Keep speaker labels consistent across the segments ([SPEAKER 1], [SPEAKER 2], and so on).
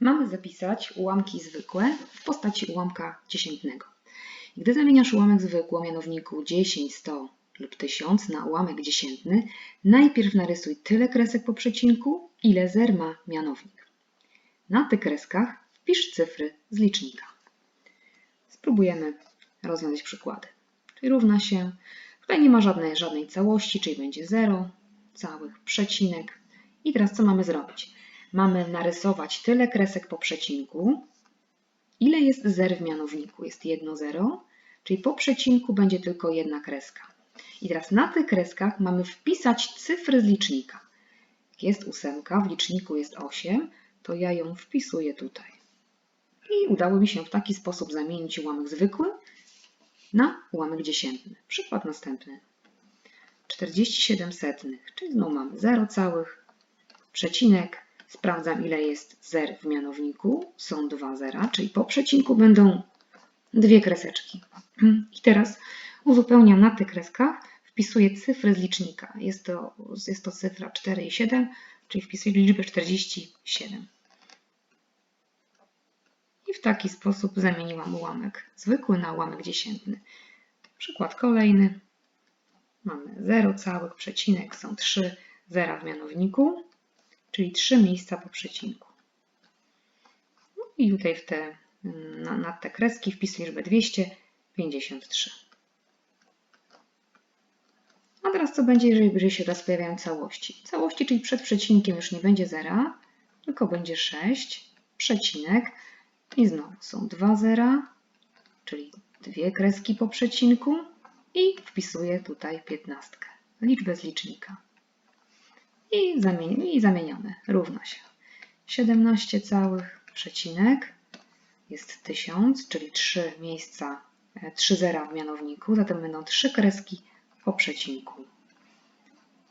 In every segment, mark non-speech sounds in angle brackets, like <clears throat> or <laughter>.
[SPEAKER 1] Mamy zapisać ułamki zwykłe w postaci ułamka dziesiętnego. Gdy zamieniasz ułamek zwykły o mianowniku 10, 100 lub 1000 na ułamek dziesiętny, najpierw narysuj tyle kresek po przecinku, ile zer ma mianownik. Na tych kreskach wpisz cyfry z licznika. Spróbujemy rozwiązać przykłady. Czyli równa się, tutaj nie ma żadnej, żadnej całości, czyli będzie 0, całych, przecinek. I teraz co mamy zrobić? Mamy narysować tyle kresek po przecinku, ile jest zer w mianowniku. Jest jedno zero, czyli po przecinku będzie tylko jedna kreska. I teraz na tych kreskach mamy wpisać cyfry z licznika. Jest ósemka, w liczniku jest 8, to ja ją wpisuję tutaj. I udało mi się w taki sposób zamienić ułamek zwykły na ułamek dziesiętny. Przykład następny. 47 setnych, czyli znowu mamy 0 całych, przecinek, sprawdzam ile jest zer w mianowniku, są dwa zera, czyli po przecinku będą dwie kreseczki. <clears throat> I teraz uzupełniam na tych kreskach, wpisuję cyfry z licznika. Jest to, jest to cyfra 4 i 7, czyli wpisuję liczbę 47. I w taki sposób zamieniłam ułamek zwykły na ułamek dziesiętny. Przykład kolejny. Mamy 0 całych, przecinek, są 3 zera w mianowniku, czyli 3 miejsca po przecinku. No i tutaj w te, na, na te kreski wpisuję liczbę 253. A teraz co będzie, jeżeli bliżej się teraz pojawiają całości? Całości, czyli przed przecinkiem już nie będzie zera, tylko będzie 6, przecinek i znowu są dwa zera, czyli dwie kreski po przecinku i wpisuję tutaj piętnastkę, liczbę z licznika. I, zamień, I zamieniamy, równa się. 17 całych przecinek jest 1000, czyli 3 miejsca, 3 zera w mianowniku, zatem będą 3 kreski po przecinku.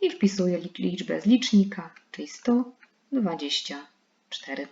[SPEAKER 1] I wpisuję liczbę z licznika, czyli 124.